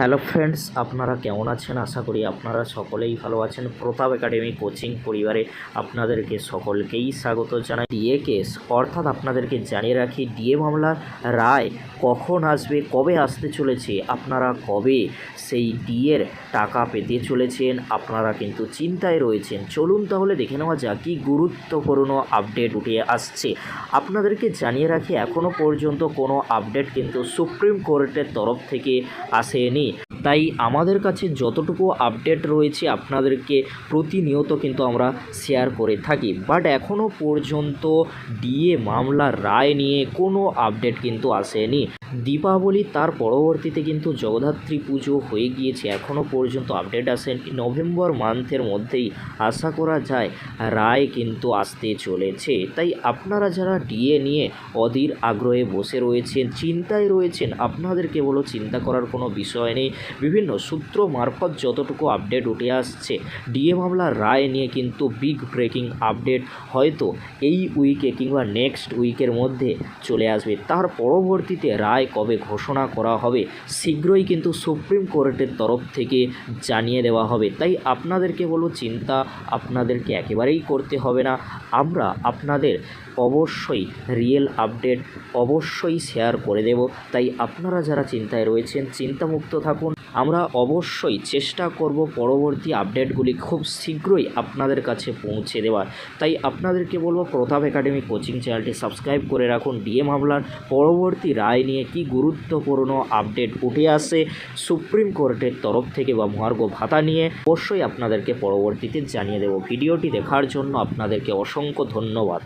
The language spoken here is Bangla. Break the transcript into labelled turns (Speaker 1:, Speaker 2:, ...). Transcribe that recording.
Speaker 1: হ্যালো ফ্রেন্ডস আপনারা কেমন আছেন? আশা করি আপনারা সকলেই ভালো আছেন। প্রতাপ একাডেমি কোচিং পরিবারে আপনাদেরকে সকলকেই স্বাগত জানাই। ডিএ কেস অর্থাৎ আপনাদেরকে জানিয়ে রাখি ডিএ মামলার রায় কখন আসবে, কবে আসতে চলেছে, আপনারা কবে সেই ডিএর টাকা পেতে চলেছেন, আপনারা কিন্তু চিন্তায় রয়েছেন। চলুন তাহলে দেখে নেওয়া যাক, কি গুরুত্বপূর্ণ আপডেট উঠে আসছে। আপনাদেরকে জানিয়ে রাখি এখনও পর্যন্ত কোনো আপডেট কিন্তু সুপ্রিম কোর্টের তরফ থেকে আসেনি। তাই আমাদের কাছে যতটুকু আপডেট রয়েছে আপনাদেরকে প্রতিনিয়ত কিন্তু আমরা শেয়ার করে থাকি। বাট এখনও পর্যন্ত ডিএ মামলার রায় নিয়ে কোনো আপডেট কিন্তু আসেনি। দীপাবলি তার পরবর্তীতে কিন্তু জগদ্ধাত্রী পুজো হয়ে গিয়েছে। এখনও পর্যন্ত আপডেট আসেনি। নভেম্বর মান্থের মধ্যেই আশা করা যায় রায় কিন্তু আসতে চলেছে। তাই আপনারা যারা ডিএ নিয়ে অধীর আগ্রহে বসে রয়েছেন, চিন্তায় রয়েছেন আপনাদের কেবলও চিন্তা করার কোনো বিষয় নেই। বিভিন্ন সূত্র মারফত যতটুকু আপডেট উঠে আসছে ডিএ মামলার রায় নিয়ে কিন্তু বিগ ব্রেকিং আপডেট হয়তো এই উইকে কিংবা নেক্সট উইকের মধ্যে চলে আসবে। তার পরবর্তীতে রায় কবে ঘোষণা করা হবে শীঘ্রই কিন্তু সুপ্রিম কোর্টের তরফ থেকে জানিয়ে দেওয়া হবে। তাই আপনাদেরকে বলো চিন্তা আপনাদেরকে একেবারেই করতে হবে না। আমরা আপনাদের অবশ্যই রিয়েল আপডেট অবশ্যই শেয়ার করে দেব। তাই আপনারা যারা চিন্তায় রয়েছেন, চিন্তামুক্ত থাকুন। আমরা অবশ্যই চেষ্টা করব পরবর্তী আপডেটগুলি খুব শীঘ্রই আপনাদের কাছে পৌঁছে দেওয়ার। তাই আপনাদেরকে বলব প্রতাপ একাডেমি কোচিং চ্যানেলটি সাবস্ক্রাইব করে রাখুন। ডিএ মামলার পরবর্তী রায় নিয়ে কি গুরুত্বপূর্ণ আপডেট উঠে আসে সুপ্রিম কোর্টের তরফ থেকে বা মহার্ঘ ভাতা নিয়ে অবশ্যই আপনাদেরকে পরবর্তীতে জানিয়ে দেব। ভিডিওটি দেখার জন্য আপনাদেরকে অসংখ্য ধন্যবাদ।